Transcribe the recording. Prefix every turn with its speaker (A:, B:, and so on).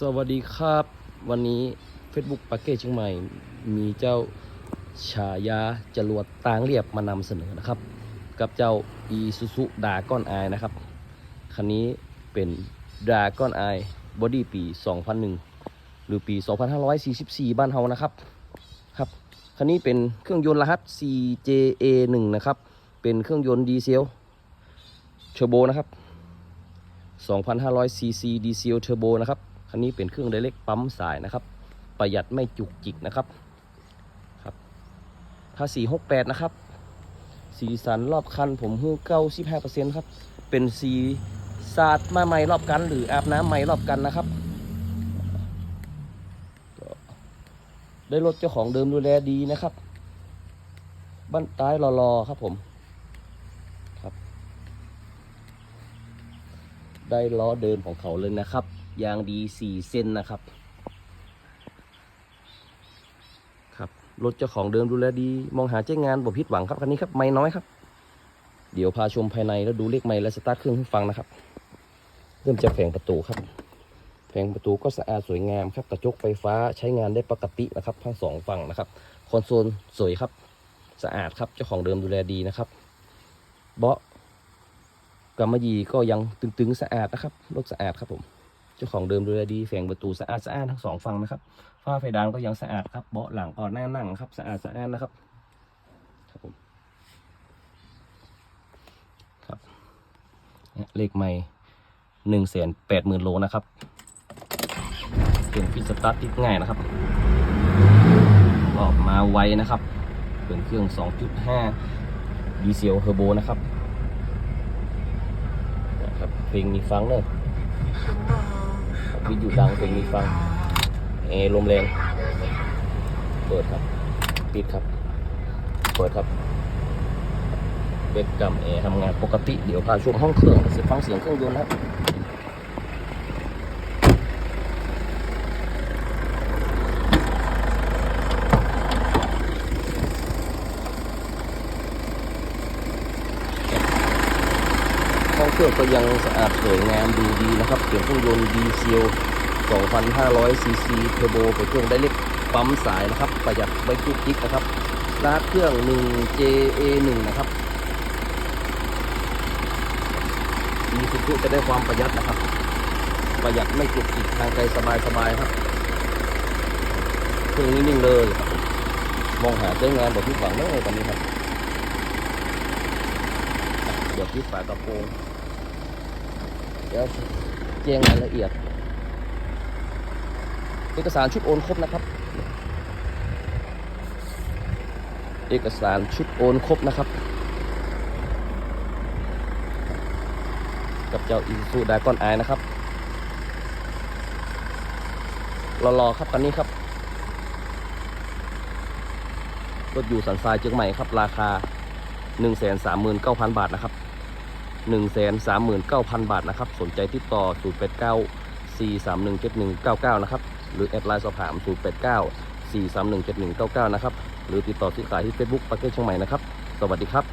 A: สวัสดีครับ วันนี้ Facebook ปาเก้เชียงใหม่ มีเจ้าฉายาจรวดตางเรียบมานำเสนอนะครับ กับเจ้าอีซูซุดาก้อนอนะครับ คันนี้เป็นดาก้อนอบอดี้ปี 2001 หรือปี 2544 บ้านเฮานะครับครับ คันนี้เป็นเครื่องยนต์รหัส CJA1 นะครับ เป็นเครื่องยนต์ดีเซลเทอร์โบนะครับ 2,500 cc ดีเซลเทอร์โบนะครับ คันนี้เป็นเครื่องไดเรกปั๊มสายนะครับ ประหยัดไม่จุกจิกนะครับครับภาษี68 นะครับ สีสันรอบคันผมฮื้อ95%ครับ เป็นสีสาดมาใหม่รอบกัน หรืออาบน้ำใหม่รอบกันนะครับได้รถเจ้าของเดิมดูแลดีนะครับ บ้านท้ายรอๆครับผมครับ ได้ล้อเดิมของเขาเลยนะครับ ยางดีสี่เส้นนะครับ ครับรถเจ้าของเดิมดูแลดี มองหาเจ้างานบ่ผิดหวังครับคันนี้ครับไม่น้อยครับ เดี๋ยวพาชมภายในแล้วดูเลขไม่และสตาร์ทเครื่องให้ฟังนะครับ เริ่มจากแผงประตูครับ แผงประตูก็สะอาดสวยงามครับกระจกไฟฟ้าใช้งานได้ปกตินะครับทั้งสองฝั่งนะครับคอนโซลสวยครับ สะอาดครับเจ้าของเดิมดูแลดีนะครับเบาะกำมะหยี่ก็ยังตึงๆสะอาดนะครับรถสะอาดครับผม เจ้าของเดิมดูแลดีแฝงประตูสะอาดสะอาดทั้งสองฝั่งนะครับฝ้าเพดานก็ยังสะอาดครับเบาะหลังก็แน่นั่งครับสะอาดสะอาดนะครับครับผมครับเลขไม่หนึ่งแสนแปดหมื่นโลนะครับเป็นฟิสตาร์ทติดง่ายนะครับออกมาไวนะครับเป็นเครื่อง 2.5 ดีเซลเทอร์โบนะครับนะครับเพลงมีฟังเนอะ วิทยุดังเพลงมีฟังเอร์ลมแรง เปิดครับ ปิดครับ เปิดครับเบรกกัมแอร์ทำงานปกติ เดี๋ยวพาช่วงห้องเครื่องเสียงฟังเสียงเครื่องยนต์นะครับ องเครื่องก็ยังสะอาดสวยงามดูดีนะครับเสียงเครื่องยนต์ดีเซล2,500ซีซีเทอร์โบเป็นเครื่องได้เล็กปั๊มสายนะครับ ประหยัดไม่จุกจิกนะครับรหัสเครื่อง 1JA1 นะครับมีสุขุจะได้ความประหยัดนะครับ ประหยัดไม่จุกจิกทางไกลสบายๆครับ เครื่องนี้นิ่งเลยครับมองหาใช้งานแบบที่ฝังเลยตอนนี้ครับเดี๋ยวพิดฝากระโปรง ดี๋ยวแจ้งรายละเอียด เอกสารชุดโอนครบนะครับ เอกสารชุดโอนครบนะครับ กับเจ้าอีซูดากอนไอนะครับรอๆครับคันนี้ครับ รถอยู่สันทรายเชียงใหม่ครับ ราคา 139,000 บาทนะครับ 139,000 บาทนะครับ สนใจติดต่อ 089 4317199 นะครับ หรือแอดไลน์สอบถาม 089 4317199 นะครับ หรือติดต่อซื้อขายที่ Facebook ปาเก้เชียงใหม่นะครับ สวัสดีครับ